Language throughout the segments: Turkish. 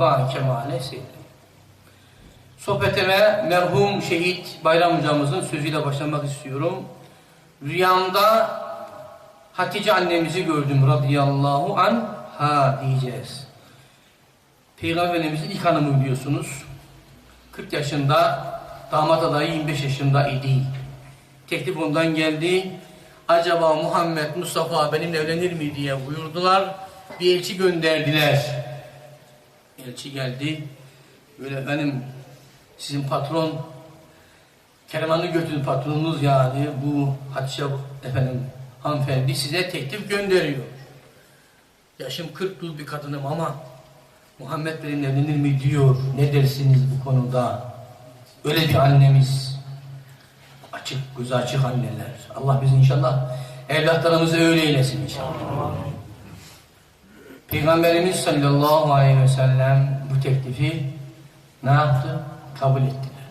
Ba kemale. Sohbetime merhum şehit Bayram hocamızın sözüyle başlamak istiyorum. Rüyamda Hatice annemizi gördüm radıyallahu an ha diyeceğiz. Peygamberimizin ilk hanımı biliyorsunuz. 40 yaşında damat adayı 25 yaşında idi. Teklif ondan geldi. Acaba Muhammed Mustafa benimle evlenir mi diye buyurdular. Bir elçi gönderdiler. Elçi geldi. Böyle efendim sizin patron Kervan'ı götürdü patronunuz yani bu Hatice efendim hanımefendi size teklif gönderiyor. Yaşım 40 yıl bir kadınım ama Muhammed benimle evlenir mi diyor. Ne dersiniz bu konuda? Öyle bir annemiz. Açık, gözü açık anneler. Allah bizi inşallah evlatlarımızı öyle eylesin inşallah. Peygamberimiz sallallahu aleyhi ve sellem bu teklifi ne yaptı? Kabul ettiler.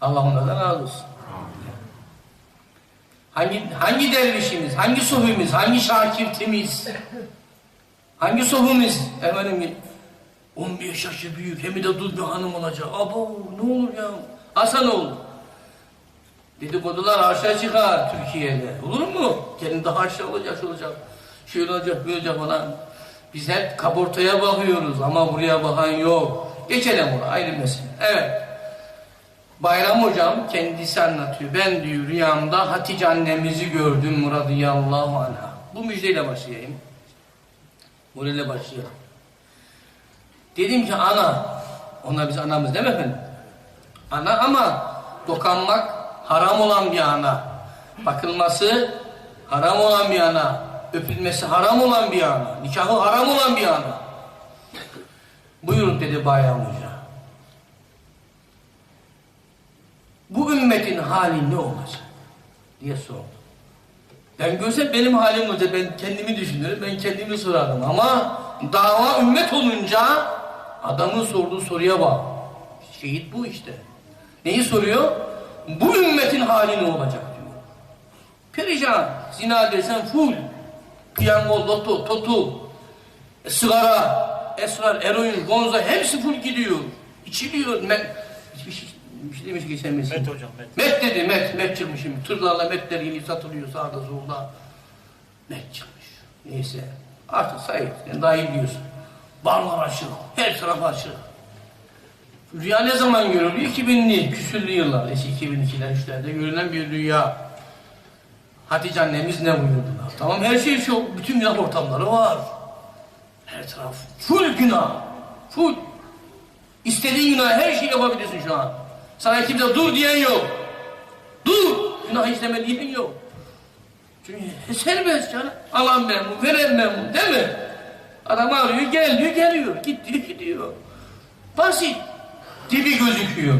Allah onlardan razı olsun. Hangi, hangi dervişimiz, hangi sufimiz, hangi şakirtimiz, hangi sufimiz, efendim 15 yaşı büyük, hem de dul bir hanım olacak. Abo ne olur ya, Hasan olur. Dedikodular aşağı çıkar Türkiye'de. Olur mu? Gelin daha aşağı olacak, olacak. Şöyle olacak, böyle olacak falan. Biz hep kaportaya bakıyoruz ama buraya bakan yok. Geçelim ona, ayrı mesele. Evet. Bayram hocam kendisi anlatıyor. Ben diyor rüyamda Hatice annemizi gördüm radıyallahu anha. Bu müjdeyle başlayayım. Burayla başlayalım. Dedim ki ana, ona biz anamız değil mi efendim? Ana ama dokanmak haram olan bir ana. Bakılması haram olan bir ana. Öpülmesi haram olan bir ana. Nikahı haram olan bir ana. Buyurun dedi Bayram Hoca. Bu ümmetin hali ne olacak? diye sordu. Ben görsem benim halim olacak. Ben kendimi düşünürüm. Ben kendimi sorarım. Ama dava ümmet olunca adamın sorduğu soruya bak. Şehit bu işte. Neyi soruyor? Bu ümmetin hali ne olacak diyor. Perişan. Zina desen full. Piyango, loto, totu, sigara, esrar, eroin, gonza hepsi full gidiyor. İçiliyor. Me hiçbir şey, bir şey demiş geçen mesela. Met hocam, met. Met dedi, met, met çıkmış şimdi. Tırlarla metler yeni satılıyor sağda solda. Met çıkmış. Neyse. Artık sayı, sen daha iyi biliyorsun. Barlar açık, her taraf açık. Rüya ne zaman görülüyor? 2000'li, küsürlü yıllar. Eski 2002'ler, 3'lerde görülen bir rüya. Hatice annemiz ne buyurdular? Tamam her şey çok, bütün günah ortamları var. Her taraf full günah. Full. İstediğin günah her şeyi yapabilirsin şu an. Sana kimse dur diyen yok. Dur! Günah işleme diyen yok. Çünkü serbest canım. Alan memnun, veren memnun değil mi? Adam arıyor, gel diyor, geliyor. Git diyor, gidiyor. Basit. Dibi gözüküyor.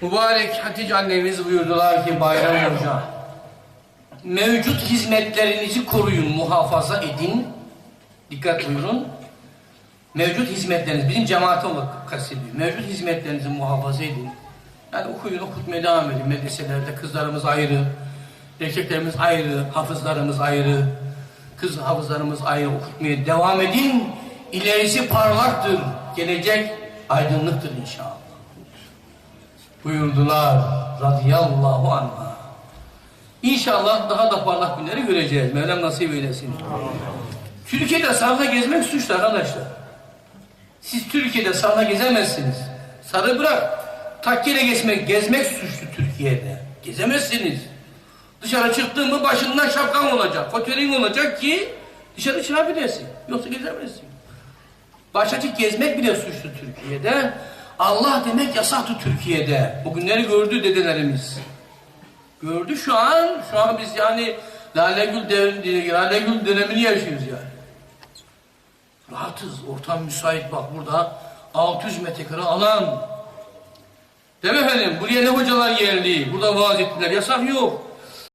Mübarek Hatice annemiz buyurdular ki Bayram Hoca mevcut hizmetlerinizi koruyun, muhafaza edin. Dikkat buyurun. Mevcut hizmetleriniz, bizim cemaate olarak kastediyor. Mevcut hizmetlerinizi muhafaza edin. Yani okuyun, okutmaya devam edin. Medreselerde kızlarımız ayrı, erkeklerimiz ayrı, hafızlarımız ayrı, kız hafızlarımız ayrı okutmaya devam edin. İlerisi parlaktır, gelecek aydınlıktır inşallah. Buyurdular radıyallahu anha. İnşallah daha da parlak günleri göreceğiz. Mevlam nasip eylesin. Türkiye'de sarıda gezmek suçlu arkadaşlar. Siz Türkiye'de sarıda gezemezsiniz. Sarı bırak. Takkele gezmek, gezmek suçlu Türkiye'de. Gezemezsiniz. Dışarı çıktın mı başından şapkan olacak, fotelin olacak ki dışarı çıkabilirsin. Yoksa gezemezsin. Başacık gezmek bile suçlu Türkiye'de. Allah demek yasaktı Türkiye'de. O günleri gördü dedelerimiz. Gördü şu an, şu an biz yani Lale Gül, devri, Lale Gül dönemini yaşıyoruz yani. Rahatız, ortam müsait bak burada 600 metrekare alan. Değil mi efendim? Buraya ne hocalar geldi, burada vaaz ettiler, yasak yok.